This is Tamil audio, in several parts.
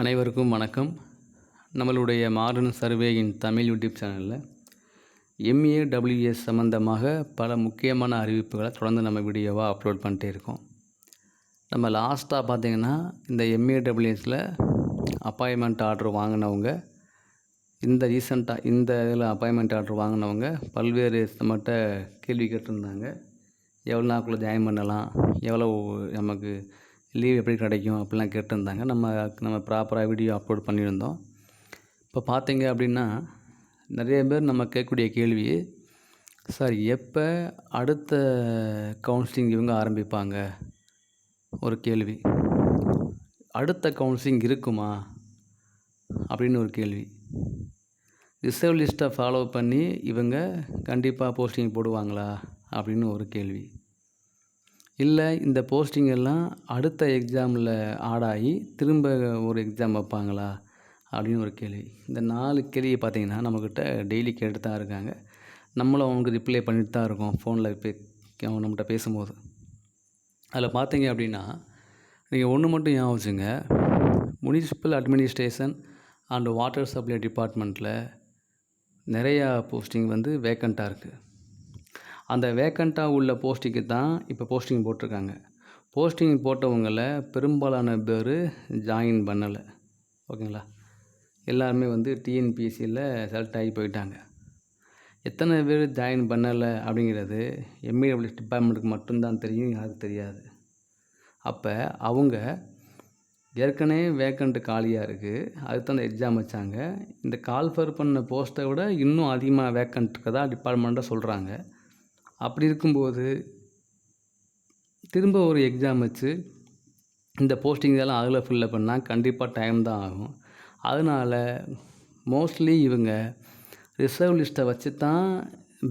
அனைவருக்கும் வணக்கம். நம்மளுடைய மாடர்ன் சர்வேயின் தமிழ் யூடியூப் சேனலில் எம்ஏடபிள்யூஎஸ் சம்மந்தமாக பல முக்கியமான அறிவிப்புகளை தொடர்ந்து நம்ம வீடியோவாக அப்லோட் பண்ணிட்டே இருக்கோம். நம்ம லாஸ்ட்டாக பார்த்தீங்கன்னா இந்த எம்ஏடபிள்யூஎஸில் அப்பாயின்மெண்ட் ஆர்டர் வாங்கினவங்க இந்த ரீசெண்டாக இந்த இதில் அப்பாயின்மெண்ட் ஆர்டர் வாங்கினவங்க பல்வேறு நம்மகிட்ட கேள்வி கேட்டிருந்தாங்க. எவ்வளோ நாளுக்குள்ளே ஜாயின் பண்ணலாம்? எவ்வளோ நமக்கு லீவ் எப்படி கிடைக்கும் அப்படிலாம் கேட்டிருந்தாங்க. நம்ம நம்ம ப்ராப்பராக வீடியோ அப்லோட் பண்ணியிருந்தோம். இப்போ பார்த்தீங்க அப்படின்னா நிறைய பேர் நம்ம கேட்கக்கூடிய கேள்வி சார் எப்போ அடுத்த கவுன்சிலிங் இவங்க ஆரம்பிப்பாங்க? ஒரு கேள்வி. அடுத்த கவுன்சிலிங் இருக்குமா? அப்படின்னு ஒரு கேள்வி. ரிசர்வ் லிஸ்ட்டை ஃபாலோ பண்ணி இவங்க கண்டிப்பாக போஸ்டிங் போடுவாங்களா? அப்படின்னு ஒரு கேள்வி. இல்லை இந்த போஸ்டிங் எல்லாம் அடுத்த எக்ஸாமில் ஆடாகி திரும்ப ஒரு எக்ஸாம் வைப்பாங்களா? அப்படின்னு ஒரு கேள்வி. இந்த நாலு கேள்வியை பார்த்தீங்கன்னா நம்மக்கிட்ட டெய்லி கேட்டு தான் இருக்காங்க. நம்மளும் அவங்களுக்கு ரிப்ளை பண்ணிட்டு தான் இருக்கோம் ஃபோனில் பே அவங்க நம்மகிட்ட பேசும்போது. அதில் பார்த்தீங்க அப்படின்னா நீங்கள் ஒன்று மட்டும் ஏன் வச்சுங்க municipal administration and water supply டிபார்ட்மெண்ட்டில் நிறையா போஸ்டிங் வந்து வேக்கண்ட்டாக இருக்குது அந்த வேக்கண்ட்டாக உள்ள போஸ்டிங்கு தான் இப்போ போஸ்டிங் போட்டிருக்காங்க. போஸ்டிங் போட்டவங்கள பெரும்பாலான பேர் ஜாயின் பண்ணலை. ஓகேங்களா? எல்லாருமே வந்து டிஎன்பிஎஸ்சியில் செலக்ட் ஆகி போயிட்டாங்க. எத்தனை பேர் ஜாயின் பண்ணலை அப்படிங்கிறது எம்ஏடபிள்யூஎஸ் டிபார்ட்மெண்ட்டுக்கு மட்டும்தான் தெரியும் யாருக்கு தெரியாது. அப்போ அவங்க ஏற்கனவே வேக்கண்ட்டு காலியாக இருக்குது அதுக்கு தான் எக்ஸாம் வச்சாங்க. இந்த கால்ஃபர் பண்ண போஸ்ட்டை விட இன்னும் அதிகமாக வேக்கண்ட் இருக்கதா டிபார்ட்மெண்ட்டாக சொல்கிறாங்க அப்படி இருக்கும்போது திரும்ப ஒரு எக்ஸாம் வச்சு இந்த போஸ்டிங் இதெல்லாம் அதில் ஃபில்லப் பண்ணால் கண்டிப்பாக டைம் தான் ஆகும். அதனால் மோஸ்ட்லி இவங்க ரிசர்வ் லிஸ்ட்டை வச்சு தான்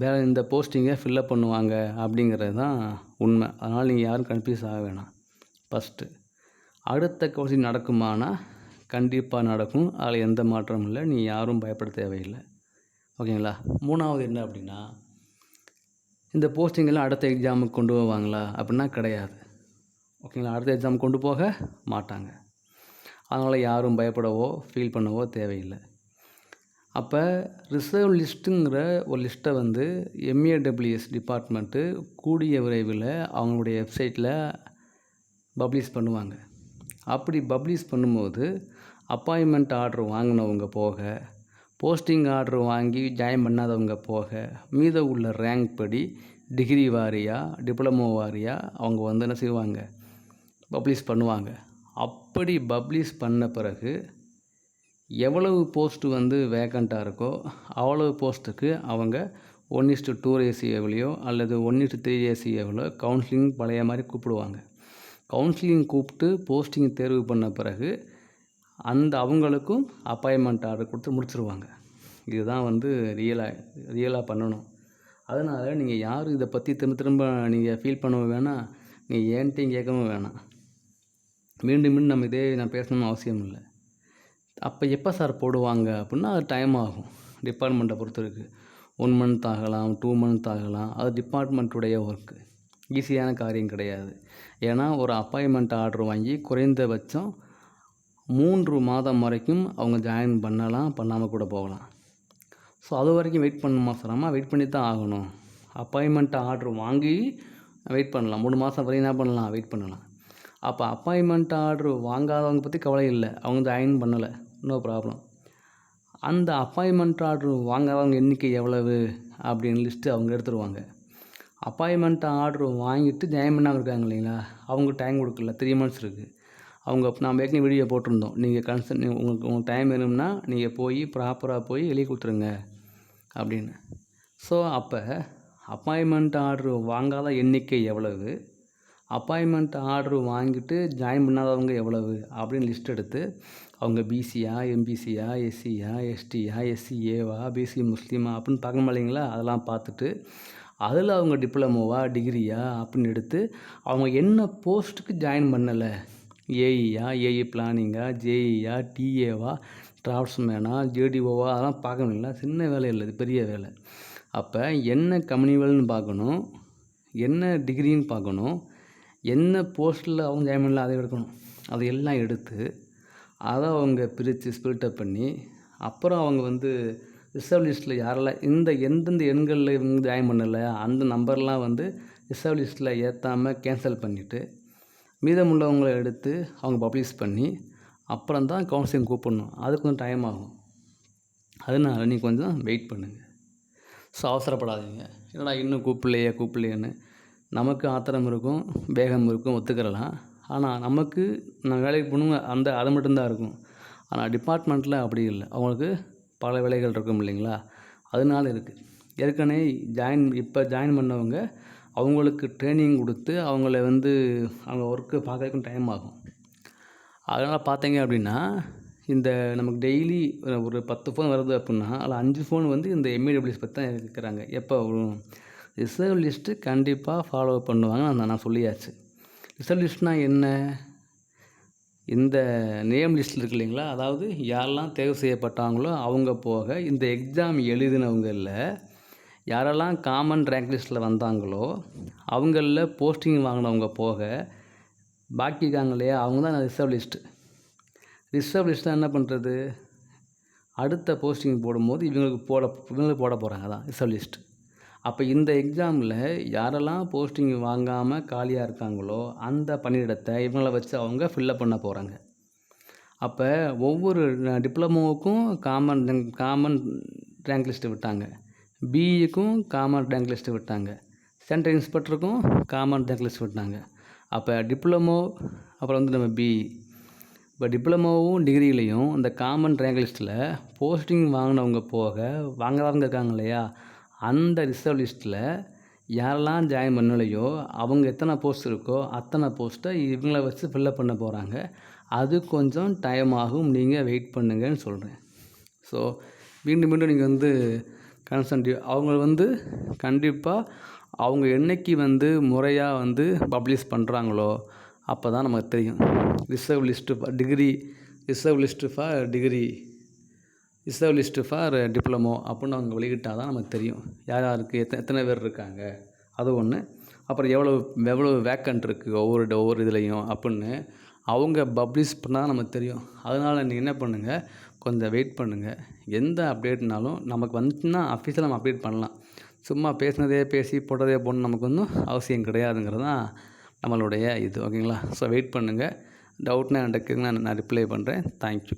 வே இந்த போஸ்டிங்கை ஃபில்லப் பண்ணுவாங்க அப்படிங்கிறது தான் உண்மை. அதனால் நீங்கள் யாரும் கன்ஃபியூஸ் ஆக வேணாம். ஃபஸ்ட்டு அடுத்த கவுன்சிலிங் நடக்குமானா கண்டிப்பாக நடக்கும். அதில் எந்த மாற்றமும் இல்லை. நீ யாரும் பயப்பட தேவையில்லை. ஓகேங்களா மூணாவது என்ன அப்படின்னா இந்த போஸ்டிங்கெல்லாம் அடுத்த எக்ஸாமுக்கு கொண்டு போவாங்களா? அப்படின்னா கிடையாது. ஓகேங்களா? அடுத்த எக்ஸாம் கொண்டு போக மாட்டாங்க. அதனால் யாரும் பயப்படவோ ஃபீல் பண்ணவோ தேவையில்லை. அப்போ ரிசர்வ் லிஸ்ட்டுங்கிற ஒரு லிஸ்ட்டை வந்து எம்ஏடபிள்யூஎஸ் டிபார்ட்மெண்ட்டு கூடிய விரைவில் அவங்களுடைய வெப்சைட்டில் பப்ளிஷ் பண்ணுவாங்க. அப்படி பப்ளிஷ் பண்ணும்போது அப்பாயின்மெண்ட் ஆர்டர் வாங்கினவங்க போக போஸ்டிங் ஆர்டர் வாங்கி ஜாயின் பண்ணாதவங்க போக மீத உள்ள ரேங்க் படி டிகிரி வாரியாக டிப்ளமோ வாரியாக அவங்க வந்து என்ன செய்வாங்க? பப்ளிஷ் பண்ணுவாங்க. அப்படி பப்ளிஷ் பண்ண பிறகு எவ்வளவு போஸ்ட்டு வந்து வேக்கண்ட்டாக இருக்கோ அவ்வளவு போஸ்ட்டுக்கு அவங்க ஒன் இஸ்டு டூ ரேசியோவிலையோ அல்லது ஒன் இஸ்டு த்ரீ ரேசியோவிலோ கவுன்சிலிங் பழைய மாதிரி கூப்பிடுவாங்க. கவுன்சிலிங் கூப்பிட்டு போஸ்டிங் தேர்வு பண்ண பிறகு அந்த அவங்களுக்கும் அப்பாயின்மெண்ட் ஆர்டர் கொடுத்து முடிச்சிருவாங்க. இதுதான் வந்து ரியலாக ரியலாக பண்ணணும். அதனால் நீங்கள் யாரும் இதை பற்றி திரும்ப திரும்ப நீங்கள் ஃபீல் பண்ணவும் வேணாம். நீங்கள் ஏன்ட்டையும் கேட்கவும் வேணாம். மீண்டும் மீண்டும் நம்ம இதே நான் பேசணும்னு அவசியம் இல்லை. அப்போ எப்போ சார் போடுவாங்க அப்படின்னா அது டைம் ஆகும். டிபார்ட்மெண்ட்டை பொறுத்த இருக்குது ஒன் மந்த் ஆகலாம் டூ மந்த் ஆகலாம். அது டிபார்ட்மெண்ட்டுடைய ஒர்க்கு ஈஸியான காரியம் கிடையாது. ஏன்னா ஒரு அப்பாயின்மெண்ட் ஆர்டர் வாங்கி குறைந்தபட்சம் மூன்று மாதம் வரைக்கும் அவங்க ஜாயின் பண்ணலாம் பண்ணாமல் கூட போகலாம். ஸோ அது வரைக்கும் வெயிட் பண்ணணுமா சார் வெயிட் பண்ணி தான் ஆகணும். அப்பாயின்மெண்ட் ஆர்டர் வாங்கி வெயிட் பண்ணலாம். மூணு மாதம் வரையும் என்ன பண்ணலாம்? வெயிட் பண்ணலாம். அப்போ அப்பாயின்மெண்ட் ஆர்டர் வாங்காதவங்க பற்றி கவலை இல்லை. அவங்க ஜாயின் பண்ணலை. நோ ப்ராப்ளம் அந்த அப்பாயின்மெண்ட் ஆர்டர் வாங்காதவங்க எண்ணிக்கை எவ்வளவு? அப்படின்னு லிஸ்ட்டு அவங்க எடுத்துருவாங்க. அப்பாயின்மெண்ட் ஆர்டர் வாங்கிட்டு ஜாயின் பண்ணாமல் இருக்காங்க இல்லைங்களா? அவங்க டைம் கொடுக்கல. த்ரீ மந்த்ஸ் இருக்குது அவங்க நாம் ஏற்கனவே வீடியோ போட்டிருந்தோம். நீங்கள் கன்சன் உங்களுக்கு உங்களுக்கு டைம் வேணும்னா நீங்கள் போய் ப்ராப்பராக போய் எழுதி கொடுத்துருங்க. அப்படின்னு. ஸோ அப்போ அப்பாயின்மெண்ட் ஆர்டர் வாங்காத எண்ணிக்கை எவ்வளவு? அப்பாயின்மெண்ட் ஆர்டர் வாங்கிட்டு ஜாயின் பண்ணாதவங்க எவ்வளவு? அப்படின்னு லிஸ்ட் எடுத்து அவங்க பிசியா எம்பிசியா எஸ்சியா எஸ்டியா எஸ்சிஏவா பிசி முஸ்லீமா அப்படின்னு பார்க்கணும் இல்லைங்களா? அதெல்லாம் பார்த்துட்டு அதில் அவங்க டிப்ளமோவா டிகிரியா அப்படின்னு எடுத்து அவங்க என்ன போஸ்ட்டுக்கு ஜாயின் பண்ணலை? ஏஇயா ஏஇ பிளானிங்கா ஜேஇயா டிஏவா டிராஃப்ட்ஸ்மேனா ஜேடிஓவா அதெல்லாம் பார்க்கணுங்களா சின்ன வேலை இல்லை இது பெரிய வேலை. அப்போ என்ன கம்யூனிவல்னு பார்க்கணும் என்ன டிகிரின்னு பார்க்கணும் என்ன போஸ்ட்டில் அவங்க ஜாயின் பண்ணல அதை எடுக்கணும். அதை எல்லாம் எடுத்து அதை அவங்க பிரித்து ஸ்பிரிட்டப் பண்ணி அப்புறம் அவங்க வந்து ரிசர்வ் லிஸ்ட்டில் யாரெல்லாம் இந்த எந்தெந்த எண்களில் இவங்க ஜாயின் பண்ணலை அந்த நம்பர்லாம் வந்து ரிசர்வ் லிஸ்ட்டில் ஏற்றாமல் கேன்சல் பண்ணிவிட்டு மீதமுள்ளவங்களை எடுத்து அவங்க பப்ளிஷ் பண்ணி அப்புறம் தான் கவுன்சிலிங் கூப்பிடணும். அது கொஞ்சம் டைம் ஆகும். அதனால நீங்கள் கொஞ்சம் வெயிட் பண்ணுங்கள் ஸோ அவசரப்படாதீங்க. என்னடா இன்னும் கூப்பிடலையே கூப்பிடலையேன்னு நமக்கு ஆத்திரம் இருக்கும் வேகம் இருக்கும் ஒத்துக்கிறலாம். ஆனால் நமக்கு நான் வேலைக்கு போகணுங்க அந்த அது மட்டும்தான் இருக்கும். ஆனால் டிபார்ட்மெண்ட்டில் அப்படி இல்லை. அவங்களுக்கு பல வேலைகள் இருக்கும் இல்லைங்களா? அதனால இருக்குது ஏற்கனவே ஜாயின் இப்போ ஜாயின் பண்ணவங்க அவங்களுக்கு ட்ரைனிங் கொடுத்து அவங்கள வந்து அவங்க ஒர்க்கு பார்க்கறதுக்கும் டைம் ஆகும். அதனால் பார்த்தீங்க அப்படின்னா இந்த நமக்கு டெய்லி ஒரு பத்து ஃபோன் வருது அப்படின்னா அதில் அஞ்சு ஃபோன் வந்து இந்த எம்இடபிள்யூஸ் பற்றி தான் இருக்கிறாங்க. எப்போ வரும்? ரிசர்வ் லிஸ்ட்டு கண்டிப்பாக ஃபாலோ பண்ணுவாங்க நான் நான் சொல்லியாச்சு. ரிசர்வ் லிஸ்ட்னால் என்ன? இந்த நேம் லிஸ்ட்டில் இருக்கு இல்லைங்களா? அதாவது யாரெல்லாம் தேர்வு செய்யப்பட்டாங்களோ அவங்க போக இந்த எக்ஸாம் எழுதினவங்களில் யாரெல்லாம் காமன் ரேங்க் லிஸ்ட்டில் வந்தாங்களோ அவங்களில் போஸ்டிங் வாங்கினவங்க போக பாக்கி இருக்காங்க இல்லையா அவங்க தான் ரிசர்வ் லிஸ்ட்டு ரிசர்வ் லிஸ்ட்டில் என்ன பண்ணுறது அடுத்த போஸ்டிங் போடும்போது இவங்களுக்கு போட இவங்களுக்கு போட போகிறாங்க தான் ரிசர்வ் லிஸ்ட் அப்போ இந்த எக்ஸாமில் யாரெல்லாம் போஸ்டிங் வாங்காமல் காலியாக இருக்காங்களோ அந்த பணியிடத்தை இவங்கள வச்சு அவங்க ஃபில்லப் பண்ண போகிறாங்க அப்போ ஒவ்வொரு டிப்ளமோவுக்கும் காமன் காமன் ரேங்க் லிஸ்ட்டு விட்டாங்க. பிஇக்கும் காமன் ரேங்க் லிஸ்ட்டு விட்டாங்க. சென்ட்ரல் இன்ஸ்பெக்டருக்கும் காமன் ரேங்க் லிஸ்ட் விட்டாங்க. அப்போ டிப்ளமோ அப்புறம் வந்து நம்ம பிஇ இப்போ டிப்ளமோவும் டிகிரிலையும் இந்த காமன் ரேங்க் லிஸ்ட்டில் போஸ்டிங் வாங்கினவங்க போக வாங்குறவங்க இருக்காங்க இல்லையா? அந்த ரிசர்வ் லிஸ்ட்டில் யாரெல்லாம் ஜாயின் பண்ணலையோ அவங்க எத்தனை போஸ்ட் இருக்கோ அத்தனை போஸ்ட்டை இவங்கள வச்சு ஃபில்லப் பண்ண போகிறாங்க அது கொஞ்சம் டைம் ஆகும். நீங்கள் வெயிட் பண்ணுங்கன்னு சொல்கிறேன் ஸோ மீண்டும் மீண்டும் நீங்கள் வந்து கன்சன்ட் அவங்க வந்து கண்டிப்பாக அவங்க என்னைக்கு வந்து முறையாக வந்து பப்ளிஷ் பண்ணுறாங்களோ அப்போ தான் நமக்கு தெரியும். Reserve list degree reserve list for degree reserve list for diploma அப்படின்னு அவங்க வெளியிட்டால் தான் நமக்கு தெரியும். யார் யாருக்கு எத்தனை எத்தனை பேர் இருக்காங்க? அது ஒன்று அப்புறம் எவ்வளோ எவ்வளோ வேக்கண்ட் இருக்குது ஒவ்வொரு ஒவ்வொரு இதுலேயும் அப்படின்னு அவங்க பப்ளிஷ் பண்ணால் நமக்கு தெரியும். அதனால் நீங்கள் என்ன பண்ணுங்கள் கொஞ்சம் வெயிட் பண்ணுங்கள் எந்த அப்டேட்னாலும் நமக்கு வந்துச்சுன்னா அஃபீஷியலாக நம்ம அப்டேட் பண்ணலாம். சும்மா பேசினதே பேசி போட்டதே போடணும் நமக்கு ஒன்றும் அவசியம் கிடையாதுங்கிறது தான் நம்மளுடைய இது. ஓகேங்களா ஸோ வெயிட் பண்ணுங்கள் டவுட்னா என்கிட்ட கேளுங்க. நான் நான் ரிப்ளை பண்ணுறேன் தேங்க்யூ